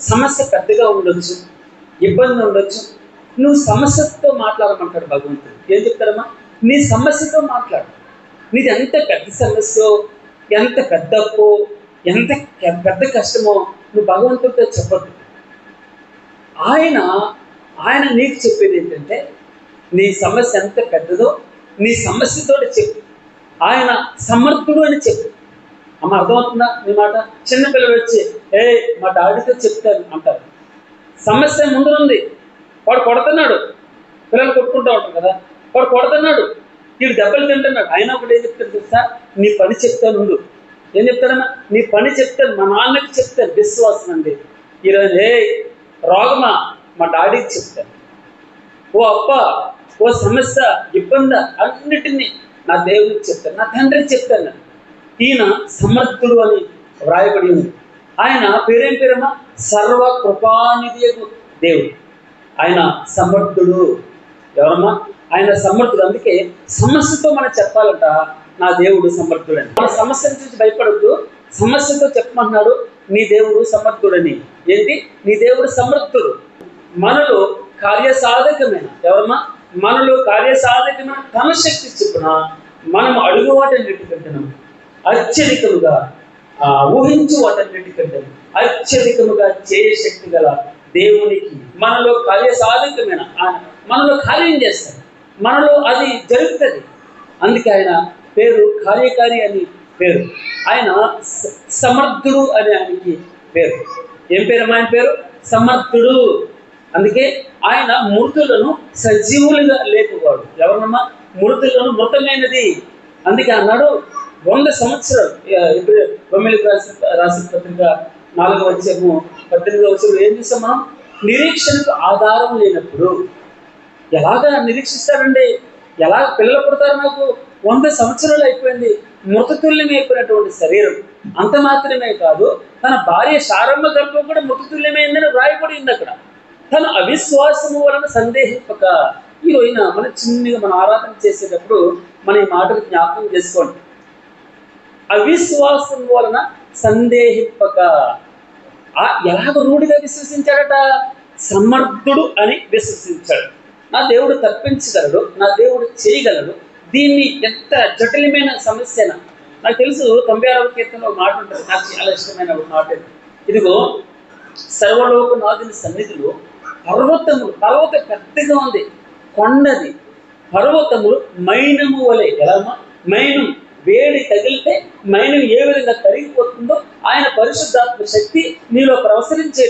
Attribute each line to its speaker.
Speaker 1: సమస్య పెద్దగా ఉండొచ్చు ఇబ్బంది ఉండొచ్చు. నువ్వు సమస్యతో మాట్లాడమంటాడు భగవంతుడు. ఏం చెప్తారమ్మా? నీ సమస్యతో మాట్లాడు. నీది ఎంత పెద్ద సమస్య ఎంత పెద్దప్పు ఎంత పెద్ద కష్టమో నువ్వు భగవంతుడితో చెప్పద్దు. ఆయన ఆయన నీకు చెప్పేది ఏంటంటే నీ సమస్య ఎంత పెద్దదో నీ సమస్యతో చెప్పు. ఆయన సమర్థుడు అని చెప్పు. అమ్మ అర్థమవుతుందా మీ మాట? చిన్నపిల్లలు వచ్చి ఏ మా డాడీతో చెప్తాను అంటారు. సమస్య ముందునుంది. వాడు కొడుతున్నాడు. పిల్లలు కొట్టుకుంటూ ఉంటారు కదా. వాడు కొడుతున్నాడు. వీడు దెబ్బలు తింటున్నాడు. ఆయన ఒకటి ఏం చెప్తాడు తెలుసా? నీ పని చెప్తాను ఏం చెప్తాడమ్మా? నీ పని చెప్తాను మా నాన్నకి చెప్తాను విశ్వాసం అండి. ఈరోజు ఏ రోగమా మా డాడీకి చెప్తాను ఓ అప్ప ఓ సమస్య ఇబ్బంది అన్నిటినీ నా దేవుడికి చెప్తాను. నా తండ్రికి చెప్తాను. ఈయన సమర్థుడు అని వ్రాయబడి ఉంది. ఆయన పేరేం పేరమ్మా? సర్వ కృపానిధి దేవుడు. ఆయన సమర్థుడు. ఎవరమ్మా? ఆయన సమర్థుడు. అందుకే సమస్యతో మనం చెప్పాలంట నా దేవుడు సమర్థుడని. మన సమస్యను చూసి భయపడద్దు. సమస్యతో చెప్పమంటున్నాడు నీ దేవుడు సమర్థుడని. ఏంటి? నీ దేవుడు సమర్థుడు. మనలో కార్యసాధకమైన ఎవరమ్మా? మనలో కార్యసాధకమైన తన శక్తి చొప్పున మనం అడుగు వాటన్నిటికంటే అత్యధికముగా ఆ, ఊహించు వాటన్నిటికంటే అత్యధికముగా చేయ శక్తి గల దేవునికి మనలో కార్యసాధకమైన ఆయన. మనలో కార్యం చేస్తాడు. మనలో అది జరుగుతుంది. అందుకే ఆయన పేరు కార్యకారి అని పేరు. ఆయన సమర్థుడు అని ఆయనకి పేరు. ఏం పేరు ఆయన పేరు? సమర్థుడు. అందుకే ఆయన మృతులను సజీవులుగా లేపువాడు. ఎవరమ్మా? మృతులను మృతమైనది. అందుకే అన్నాడు వంద సంవత్సరాలు ఇప్పుడు బొమ్మిలికి రాసి రాసిన పత్రిక నాలుగో వచ్చేమో పద్దెనిమిదో వచ్చేమో ఏం చేస్తాం మనం? నిరీక్షణకు ఆధారం లేనప్పుడు ఎలాగా నిరీక్షిస్తారండి? ఎలా పిల్లలు పుడతారు నాకు వంద సంవత్సరాలు అయిపోయింది. మృతతుల్యమైపోయినటువంటి శరీరం. అంత మాత్రమే కాదు తన భార్య శారంభ గర్భం కూడా మృతతుల్యమైందని వ్రాయబడి ఉంది అక్కడ. తన అవిశ్వాసము వలన సందేహింపక. ఈ రోజున మన చిన్నగా మన ఆరాధన చేసేటప్పుడు మన ఈ మాటలు జ్ఞాపకం చేసుకోండి. అవిశ్వాసం వలన సందేహింపక. ఆ ఎలాగ రూఢిగా విశ్వసించాడట? సమర్థుడు అని విశ్వసించాడు. నా దేవుడు తప్పించగలడు నా దేవుడు చేయగలడు. దీన్ని ఎంత జటిలమైన సమస్యన? నాకు తెలుసు తొంభై ఆరవ కీర్తనలో మాట ఉంటుంది నాకు చాలా ఇష్టమైన ఒక మాట ఇదిగో సర్వలోక నాథుని సన్నిధిలో పర్వతములు పర్వతం పెద్దగా ఉంది కొండది. పర్వతములు మైనము వలె ఎలా మైనం వేడి మైనం ఏ విధంగా కరిగిపోతుందో ఆయన పరిశుద్ధాత్మ శక్తి నీలో ప్రవసరించే